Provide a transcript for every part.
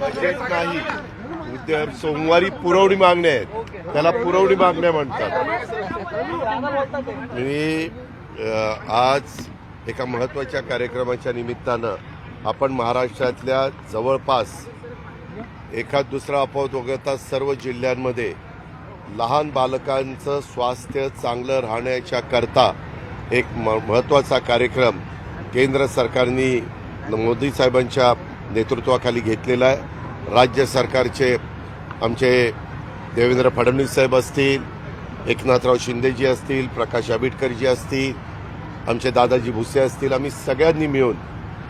Budget नाही. उद्या सोमवारी पुरवणी मागण्या आहेत. त्याला पुरवणी मागण्या म्हणतात. मी आज एका महत्त्वाच्या कार्यक्रमाच्या निमित्तानं आपण महाराष्ट्रातल्या जवळपास एखाद दुसरा अपवाद वगळता सर्व जिल्ह्यांमध्ये लहान बालकांचं स्वास्थ्य चांगलं राहण्याच्या करता एक म महत्त्वाचा कार्यक्रम केंद्र सरकारने मोदी साहेबांच्या नेतृत्वाखाली घेतलेला आहे. राज्य सरकारचे आमचे देवेंद्र फडणवीस साहेब असतील एकनाथराव शिंदेजी असतील प्रकाश आंबेडकरजी असतील आमचे दादाजी भुसे असतील आम्ही सगळ्यांनी मिळून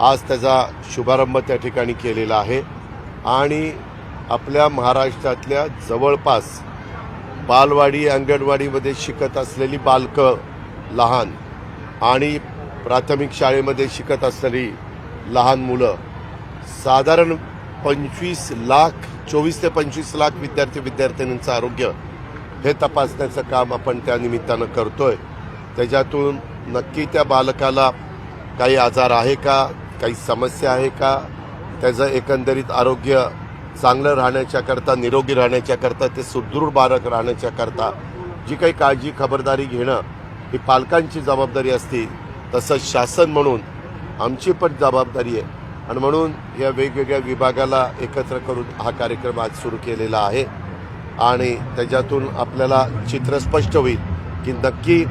आज त्याचा शुभारंभ त्या ठिकाणी केलेला आहे. आणि आपल्या महाराष्ट्रातल्या जवळपास बालवाडी अंगणवाडीमध्ये शिकत असलेली बालकं लहान आणि प्राथमिक शाळेमध्ये शिकत असलेली लहान मुलं साधारण पंचवीस लाख चोवीस ते पंचवीस लाख विद्यार्थी विद्यार्थिनींचं आरोग्य हे तपासण्याचं काम आपण त्या निमित्तानं करतोय. त्याच्यातून नक्की त्या बालकाला काही आजार आहे का काही समस्या आहे का त्याचं एकंदरीत आरोग्य चांगलं राहण्याच्याकरता निरोगी राहण्याच्याकरता ते सुदृढ बालक राहण्याच्याकरता जी काही काळजी खबरदारी घेणं ही पालकांची जबाबदारी असते तसंच शासन म्हणून आमची पण जबाबदारी आहे. आणि म्हणून या वेगवेगळ्या विभागाला एकत्र करून हा कार्यक्रम आज सुरू केलेला आहे. आणि त्याच्यातून आपल्याला चित्र स्पष्ट होईल की नक्की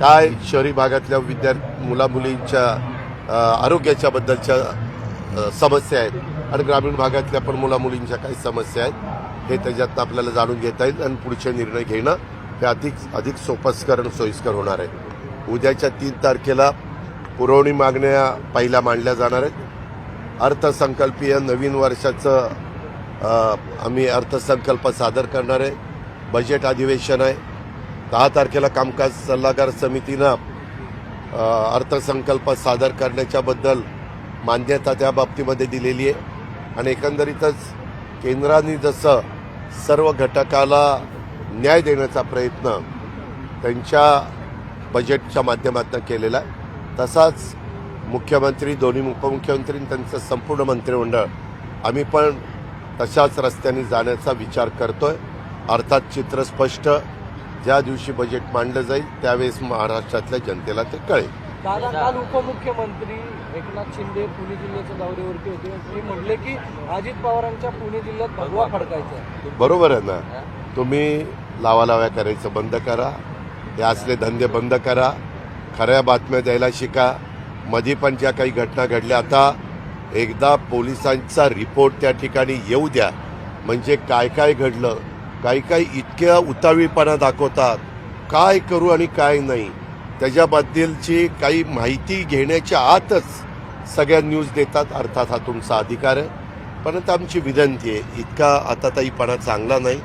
काय शहरी भागातल्या विद्यार्थी मुलामुलींच्या आरोग्याच्याबद्दलच्या आरोग्याच्या बद्दलच्या समस्या आहेत आणि ग्रामीण भागातल्या पण मुलामुलींच्या काही समस्या आहेत हे त्याच्यातनं आपल्याला जाणून घेता येईल आणि पुढचे निर्णय घेणं हे अधिक अधिक सोपस्कर आणि सोयीस्कर होणार आहे. उद्याच्या तीन तारखेला पुरवणी मागण्या पहिल्या मांडल्या जाणार आहेत. अर्थसंकल्पीय नवीन वर्षाचं आम्ही अर्थसंकल्प सादर करणार आहे. बजेट अधिवेशन आहे. दहा तारखेला कामकाज सल्लागार समितीनं अर्थसंकल्प सादर करण्याच्याबद्दल मान्यता त्या बाबतीमध्ये दिलेली आहे. आणि एकंदरीतच केंद्राने जसं सर्व घटकाला न्याय देण्याचा प्रयत्न त्यांच्या बजेटच्या माध्यमातून केलेला आहे. तसाच मुख्यमंत्री दोन्ही उपमुख्यमंत्री त्यांचं संपूर्ण मंत्रिमंडळ. आम्ही पण तशाच रस्त्याने जाण्याचा विचार करतोय. अर्थात चित्र स्पष्ट. ज्या दिवशी बजेट मांडलं जाईल त्यावेळेस महाराष्ट्रातल्या जनतेला ते कळेल. दादा काल उपमुख्यमंत्री एकनाथ शिंदे पुणे जिल्ह्याच्या दौऱ्यावरती होते. ते म्हणले की अजित पवारांच्या पुणे जिल्ह्यात भगवा फडकायचा आहे. बरोबर आहे ना? तुम्ही लावालाव्या करायचं बंद करा. हे असले धंदे बंद करा. खऱ्या बातम्या द्यायला शिका. मध्ये पण ज्या काही घटना घडल्या आता एकदा पोलिसांचा रिपोर्ट त्या ठिकाणी येऊ द्या. म्हणजे काय काय घडलं काही काही इतक्या उतावीपणा दाखवतात. काय करू आणि काय नाही. त्याच्याबद्दलची काही माहिती घेण्याच्या आतच सगळ्या न्यूज देतात अर्थात हा तुमचा अधिकार आहे. परंतु आमची विनंती आहे इतका आता ताईपणा चांगला नाही.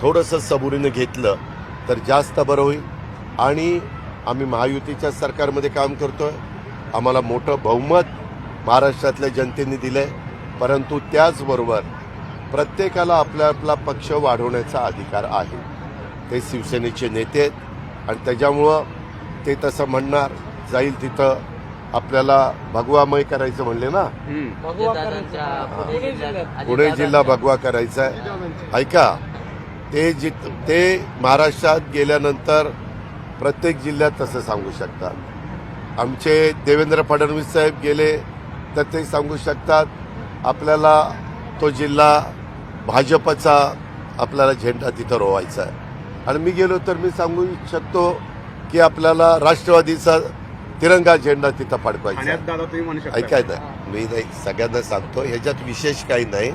थोडंसं सबुरीनं घेतलं तर जास्त बरं होईल. आणि आम्ही महायुतीच्या सरकारमध्ये काम करतोय. आम्हाला मोठं बहुमत महाराष्ट्रातल्या जनतेने दिलं आहे परंतु त्याचबरोबर प्रत्येकाला आपला आपला पक्ष वाढवण्याचा अधिकार आहे. ते शिवसेनेचे नेते आहेत आणि त्याच्यामुळं ते तसं म्हणणार जाईल तिथं आपल्याला भगवामय करायचं म्हणले ना? पुणे जिल्हा भगवा करायचा आहे. ऐका ते जित ते महाराष्ट्रात गेल्यानंतर प्रत्येक जिल्ह्यात तसं सांगू शकतात. आमचे देवेंद्र फडणवीस साहेब गेले तर ते सांगू शकतात आपल्याला तो जिल्हा भाजपचा आपल्याला झेंडा तिथं रोवायचा आहे. आणि मी गेलो तर मी सांगू शकतो की आपल्याला राष्ट्रवादीचा तिरंगा झेंडा तिथं फडकवायचा ऐकाय ना मी नाही सगळ्यांना सांगतो ह्याच्यात विशेष काही नाही.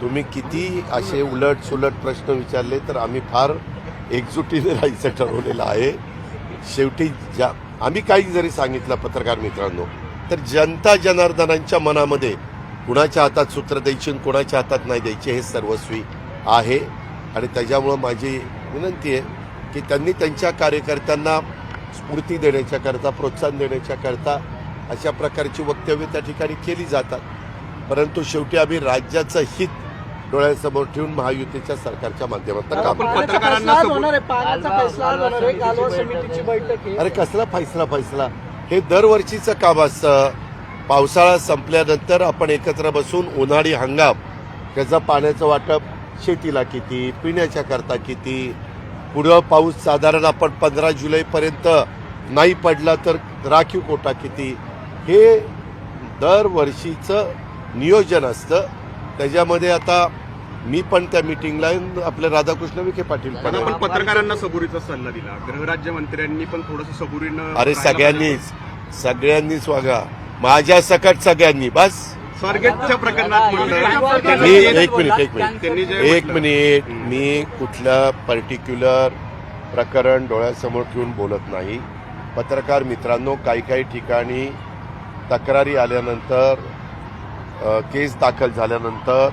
तुम्ही किती असे उलट सुलट प्रश्न विचारले तर आम्ही फार एकजुटीने राहायचं ठरवलेलं आहे. शेवटी ज्या आम्ही काही जरी सांगितलं पत्रकार मित्रांनो तर जनता जनार्दनांच्या मनामध्ये कुणाच्या हातात सूत्र द्यायची आणि कुणाच्या हातात नाही द्यायची हे सर्वस्वी आहे. आणि त्याच्यामुळं माझी विनंती आहे की त्यांनी त्यांच्या कार्यकर्त्यांना स्फूर्ती देण्याच्याकरता प्रोत्साहन देण्याच्याकरता अशा प्रकारची वक्तव्य त्या ठिकाणी केली जातात. परंतु शेवटी आम्ही राज्याचं हित डोळ्यासमोर ठेवून महायुतीच्या सरकारच्या माध्यमातून काम आपण करतो. पाण्याचा पत्रकारांना फैसला आज सबूत- होणार आहे. पाण्याचा फैसला आज होणार आहे. कालवा समितीची समितीची बैठक आहे. अरे कसला फैसला फैसला? हे दरवर्षीचं काम असतं. पावसाळा संपल्यानंतर आपण एकत्र बसून उन्हाळी हंगाम त्याचं पाण्याचं वाटप शेतीला किती पिण्याच्या करता किती? पुढं पाऊस साधारण आपण पंधरा जुलैपर्यंत नाही पडला तर राखीव कोटा किती? हे दरवर्षीचं नियोजन असतं. त्याच्यामध्ये आता मी पण त्या मिटिंगला आपले राधाकृष्ण विखे पाटील पण. आपण पत्रकारांना सबुरीचा सल्ला दिला. गृहराज्यमंत्र्यांनी पण थोडस सबुरीनं अरे सगळ्यांनीच. सगळ्यांनीच वागा. माझ्या सकट सगळ्यांनी बस. स्वारगेटच्या प्रकरणात मी एक मिनिट एक मिनिट. एक मिनिट. मी कुठलं पर्टिक्युलर प्रकरण डोळ्यासमोर ठेवून बोलत नाही. पत्रकार मित्रांनो काही काही ठिकाणी तक्रारी आल्यानंतर केस दाखल झाल्यानंतर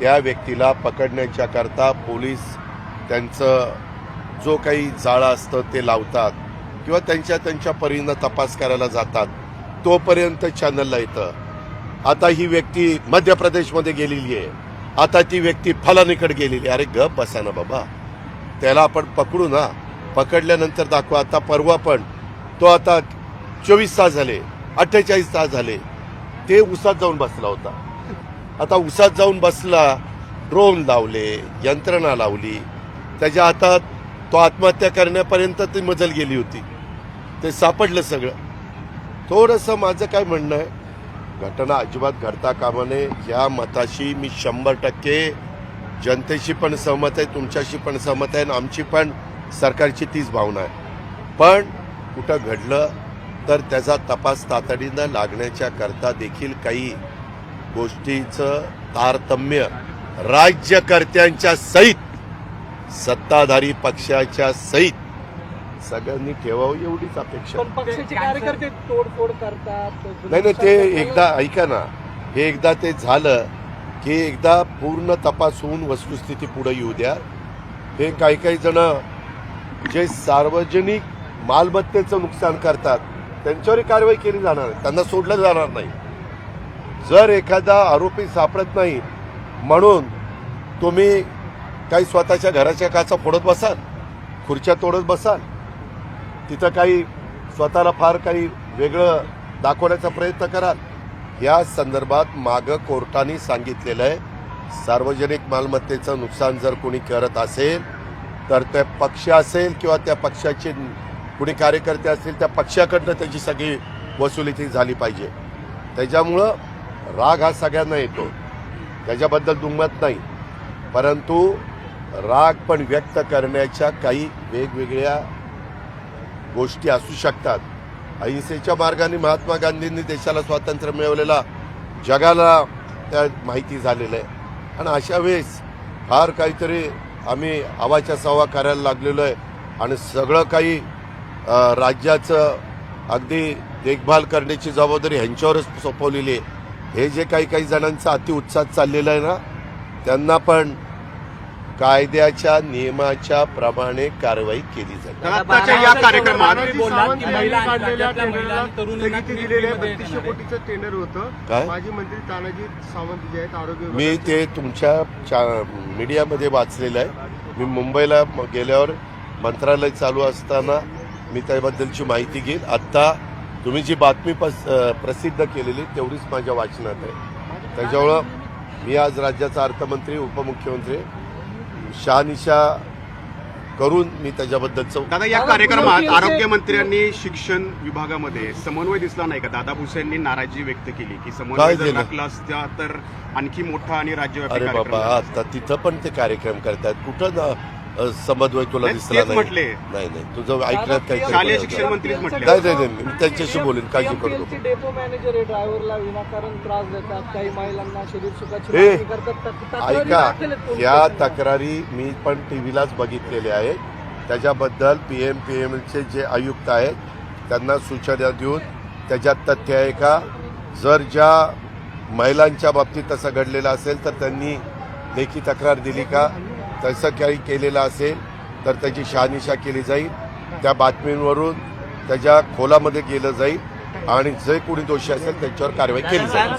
त्या व्यक्तीला पकडण्याच्याकरता पोलीस त्यांचं जो काही जाळं असतं ते लावतात किंवा त्यांच्या त्यांच्या परीनं तपास करायला जातात. तोपर्यंत चॅनलला येतं. आता ही व्यक्ती मध्य प्रदेशमध्ये गेलेली आहे. आता ती व्यक्ती फलानीकडे गेलेली अरे गप बसा ना बाबा. त्याला आपण पकडू ना. पकडल्यानंतर दाखवा. आता परवा पण तो आता चोवीस तास झाले अठ्ठेचाळीस तास झाले. ते उसात जाऊन बसला होता. आता उसात जाऊन बसला ड्रोन लावले यंत्रणा लावली. त्याच्या हातात तो आत्महत्या करण्यापर्यंत ती मजल गेली होती. ते सापडलं सगळं. थोडंसं माझं काय म्हणणं आहे? घटना अजिबात घडता कामा नये. या मताशी मी शंभर टक्के जनतेशी पण सहमत आहे तुमच्याशी पण सहमत आहे आणि आमची पण सरकारची तीच भावना आहे. पण कुठं घडलं तर त्याचा तपास तातडीनं लागण्याच्या करता देखील काही गोष्टीचं तारतम्य राज्यकर्त्यांच्या सहित सत्ताधारी पक्षाच्या सहित सगळ्यांनी ठेवावं एवढीच अपेक्षा. कार्यकर्ते तोडफोड करतात नाही नाही ते एकदा ऐका ना हे एकदा ते झालं की एकदा पूर्ण तपास होऊन वस्तुस्थिती पुढे येऊ द्या. हे काही काही जण जे सार्वजनिक मालमत्तेचं नुकसान करतात त्यांच्यावरही कारवाई केली जाणार त्यांना सोडलं जाणार नाही. जर एखादा आरोपी सापडत नाही म्हणून तुम्ही काही स्वतःच्या घराच्या काचा फोडत बसाल खुर्च्या तोडत बसाल तिथं काही स्वतःला फार काही वेगळं दाखवण्याचा प्रयत्न कराल. या संदर्भात मागं कोर्टाने सांगितलेलं आहे. सार्वजनिक मालमत्तेचं नुकसान जर कोणी करत असेल तर ते पक्ष असेल किंवा त्या पक्षाचे कुणी कार्यकर्ते असतील त्या पक्षाकडनं त्याची सगळी वसुली ती झाली पाहिजे. त्याच्यामुळं राग हा सगळ्यांना येतो. त्याच्याबद्दल दुमत नाही. परंतु राग पण व्यक्त करण्याच्या काही वेगवेगळ्या गोष्टी असू शकतात. अहिंसेच्या मार्गाने महात्मा गांधींनी देशाला स्वातंत्र्य मिळवलेला जगाला त्या माहिती झालेलं आहे. आणि अशा वेळेस फार काहीतरी आम्ही आवाच्या सवा करायला लागलेलो आहे. आणि सगळं काही राज्याचं अगदी देखभाल करण्याची जबाबदारी ह्यांच्यावरच सोपवलेली आहे. हे जे काही काही जणांचा अतिउत्साह चाललेला आहे ना त्यांना पण कायद्याच्या नियमाच्या प्रमाणे कारवाई केली जाईल. आत्ताच्या या कार्यक्रमात काय? माजी मंत्री तानाजी सावंत जे आहेत आरोग्य मी. ते तुमच्या चा- मीडियामध्ये वाचलेलं आहे. मी मुंबईला म- गेल्यावर मंत्रालय चालू असताना मी त्याबद्दलची माहिती घेईन. आत्ता तुम्ही जी बातमी प्रसिद्ध केलेली तेवढीच माझ्या वाचनात आहे. त्याच्यामुळं मी आज राज्याचा अर्थमंत्री उपमुख्यमंत्री शहानिशा करून मी त्याच्याबद्दलचं दादा या कार्यक्रमात आरोग्यमंत्र्यांनी शिक्षण विभागामध्ये समन्वय दिसला नाही का? दादा भुसेंनी नाराजी व्यक्त केली की समन्वय जर असता तर आणखी मोठा आणि राज्यव्यापी अरे बाबा. आता तिथं पण ते कार्यक्रम करतात कुठं समन्वय तुला नाही, दिसला तेच नाही. म्हटले. नाही नाही. तुझं ऐकण्यात काही शालेय शिक्षण मंत्रीच म्हटले. नाही नाही नाही मी त्यांच्याशी बोलेन काळजी करू नको. डेपो मॅनेजर आहे ड्रायव्हरला विनाकारण त्रास देतात काही महिलांना शरीर सुखाची ए, मागणी करतात तक- तक्रारी ऐका दाखल आहेत पोलीस या स्टेशनला. तक्रारी मी पण टी व्हीलाच बघितलेले आहेत त्याच्याबद्दल पी एम पी एमचे जे आयुक्त आहेत त्यांना सूचना देऊन त्याच्यात तथ्य आहे का? जर ज्या महिलांच्या बाबतीत तसं घडलेलं असेल तर त्यांनी लेखी तक्रार दिली का? तसं काही केलेलं असेल तर त्याची शहानिशा केली जाईल. त्या बातमींवरून त्याच्या खोलामध्ये गेलं जाईल आणि जे कोणी दोषी असेल त्यांच्यावर कारवाई केली जाईल.